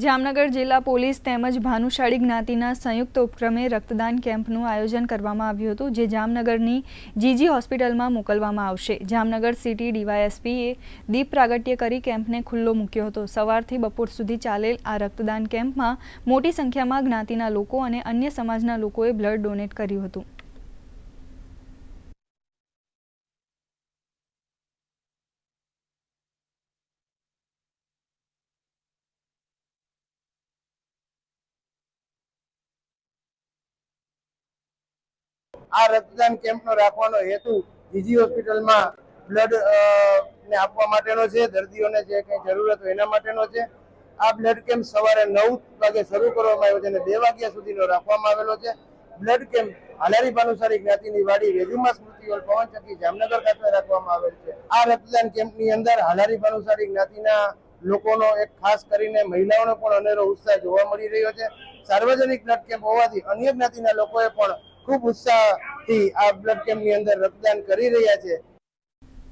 જામનગર જિલ્લા પોલીસ તેમજ ભાનુશાળી જ્ઞાતિના સંયુક્ત ઉપક્રમે રક્તદાન કેમ્પનું આયોજન કરવામાં આવ્યું હતું, જે જામનગરની જીજી હોસ્પિટલમાં મોકલવામાં આવશે. જામનગર સિટી ડીવાયએસપીએ દીપ પ્રાગટ્ય કરી કેમ્પને ખુલ્લો મૂક્યો હતો. સવારથી બપોર સુધી ચાલેલ આ રક્તદાન કેમ્પમાં મોટી સંખ્યામાં જ્ઞાતિના લોકો અને અન્ય સમાજના લોકોએ બ્લડ ડોનેટ કર્યું હતું. આ રક્તદાન કેમ્પનો રાખવાનો હેતુ જીજી હોસ્પિટલમાં બ્લડ ને આપવા માટેનો છે, દર્દીઓને જે કંઈ જરૂરત હોય એના માટેનો છે. આ બ્લડ કેમ્પ સવારે નવ વાગે શરૂ કરવામાં આવ્યો છે અને બે વાગ્યા સુધીનો રાખવામાં આવેલો છે. બ્લડ કેમ્પ હાલારી ભાનુસારી જ્ઞાતિની વાડી વેજુમા સ્મૃતિ હોલ પવનચક્કી જામનગર ખાતે રાખવામાં આવેલ છે. આ રક્તદાન કેમ્પની અંદર હાલારી ભાનુસારી જ્ઞાતિના લોકોનો એક ખાસ કરીને મહિલાઓનો પણ અનેરો ઉત્સાહ જોવા મળી રહ્યો છે. સાર્વજનિક બ્લડ કેમ્પ હોવાથી અન્ય જ્ઞાતિના લોકોએ પણ ખૂબ ઉત્સાહથી આ બ્લડ કેમ્પની અંદર રક્તદાન કરી રહ્યા છે.